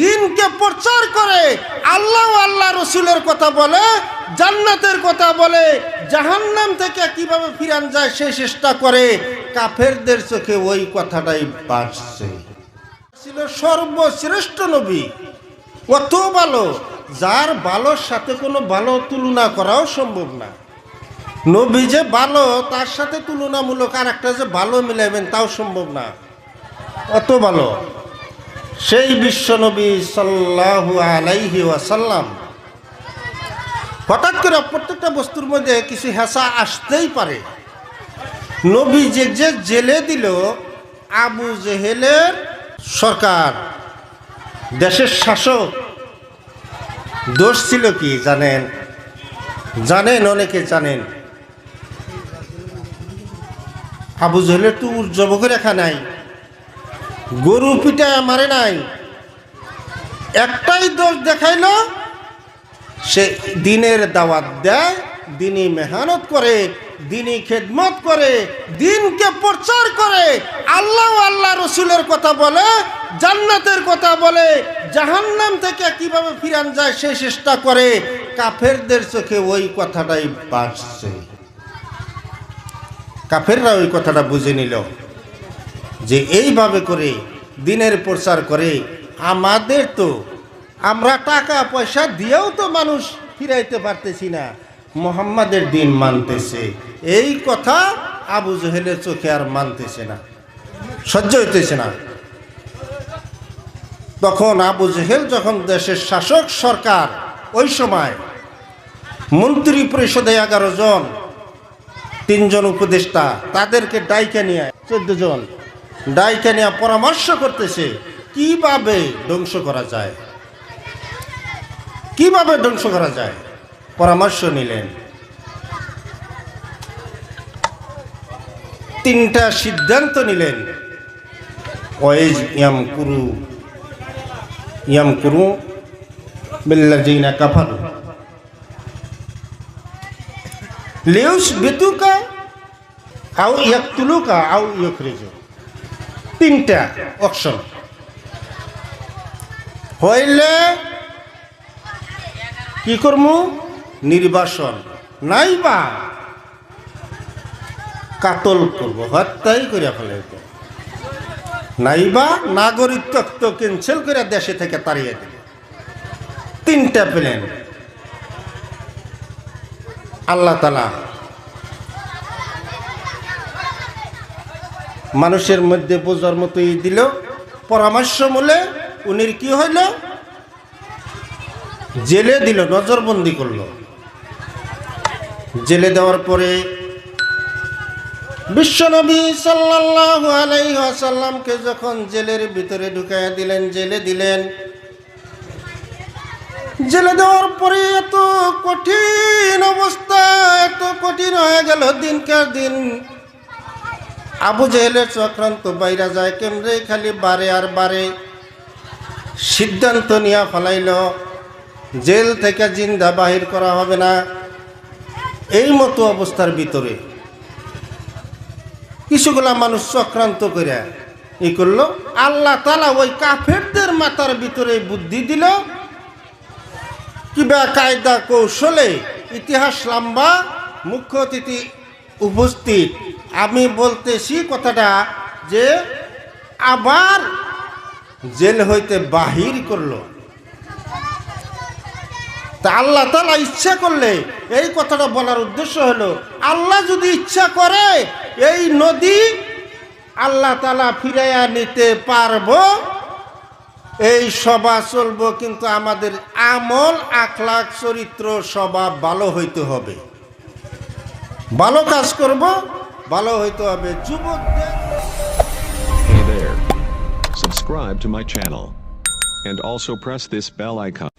দিনকে প্রচার করে আল্লাহ আল্লাহ রসুলের কথা বলে, জান্নাতের কথা বলে, জাহান্নাম থেকে কীভাবে ফিরান যায় সে চেষ্টা করে, কাফেরদের চোখে ওই কথাটাই বাড়ছে ছিল সর্বশ্রেষ্ঠ নবী, কত ভালো, যার ভালোর সাথে কোনো ভালো তুলনা করাও সম্ভব না। নবী যে ভালো, তার সাথে তুলনামূলক আর একটা যে ভালো মিলাইবেন তাও সম্ভব না। অত ভালো? সেই বিশ্ব নবী সাল্লাহু আলাইহি ওয়াসাল্লাম, হঠাৎ করে প্রত্যেকটা বস্তুর মধ্যে কিছু হেসা আসতেই পারে। নবী যে যে জেলে দিল, আবু জেহেলের সরকার, দেশের শাসক। দোষ ছিল কি জানেন? জানেন, অনেকে জানেন। আবু জহেলের তো জবক রেখা নাই। গরু পিটায় মারে নাই। একটাই দোষ দেখাইল, সে দিনের দাওয়াত দেয়, দিনই মেহনত করে, দিনই খেদমত করে, দিনকে প্রচার করে। আল্লাহ আল্লাহ রসুলের কথা বলে, জান্নাতের কথা বলে, জাহান্নাম থেকে কীভাবে ফিরান যায় সে চেষ্টা করে, কাফেরদের চোখে ওই কথাটাই বাড়ছে কাফেররা ওই কথাটা বুঝে নিল। যে এইভাবে করে দিনের প্রচার করে, আমাদের তো আমরা টাকা, পয়সা দিয়েও তো মানুষ ফিরাইতে পারতেছি না। মোহাম্মদের দিন মানতেছে। এই কথা আবু জহেলের চোখে আর মানতেছে না। সহ্য হইতেছে না। তখন আবু জহেল যখন দেশের শাসক সরকার, ওই সময় মন্ত্রী পরিষদে এগারো জন, তিনজন উপদেষ্টা, তাদেরকে ডাইকে নিয়ে চোদ্দ জন। ডাইকে পরামর্শ করতেছে, কীভাবে ধ্বংস করা যায়? কীভাবে ধ্বংস করা যায়? পরামর্শ নিলেন। তিনটা সিদ্ধান্ত নিলেন। ওয়েজ ইয়াম কুরু ইয়াম কুরু বিল্লাজিনা কাফারু। লিউস বিতুকা আও ইয়াকতুলুকা আও ইয়খরিজু তিনটা অপশন হইলে কি করমু? নির্বাসন। নাইবা কাতল করব, হত্যাই করে ফেলাইব নাইবা নাগরিকত্ব ক্যান্সেল করে দেশে থেকে তাড়িয়ে দেবে। তিনটা প্ল্যান আল্লাহ তালা মানুষের মধ্যে বোঝার মতোই দিল। পরামর্শ মূলে উনির কি হইল? জেলে দিল, নজরবন্দি করল। জেলে দেওয়ার পরে বিশ্বনবী ওয়াসাল্লামকে যখন জেলের ভিতরে ঢুকাইয়া দিলেন, জেলে দিলেন। জেলে দেওয়ার পরে এত কঠিন অবস্থা, এত কঠিন হয়ে গেল দিনকার দিন। আবু জেহেলের চক্রান্ত বাইরা যায়, কেমরে খালি বারে আর বারে সিদ্ধান্ত নিয়ে ফেলাইল, জেল থেকে জিন্দা বাহির করা হবে না। এই মতো অবস্থার ভিতরে কিছুগুলা মানুষ চক্রান্ত করে ই করল, আল্লাহ তালা ওই কাফেরদের মাথার ভিতরে বুদ্ধি দিল, কিবা কায়দা কৌশলে ইতিহাস লম্বা, মুখ্য অতিথি উপস্থিত। আমি বলতেছি কথাটা যে আবার জেল হইতে বাহির করল। তা আল্লাহ তালা ইচ্ছা করলে এই কথাটা বলার উদ্দেশ্য হলো, আল্লাহ যদি ইচ্ছা করে এই নদী আল্লাহ তালা ফিরাইয়া নিতে পারব, এই সভা চলবো, কিন্তু আমাদের আমল, আখলাখ, চরিত্র, স্বভাব ভালো হইতে হবে। ভালো কাজ করব ভালো হইতে হবে যুবকদের Hey there. Subscribe to my channel. And also press this bell icon.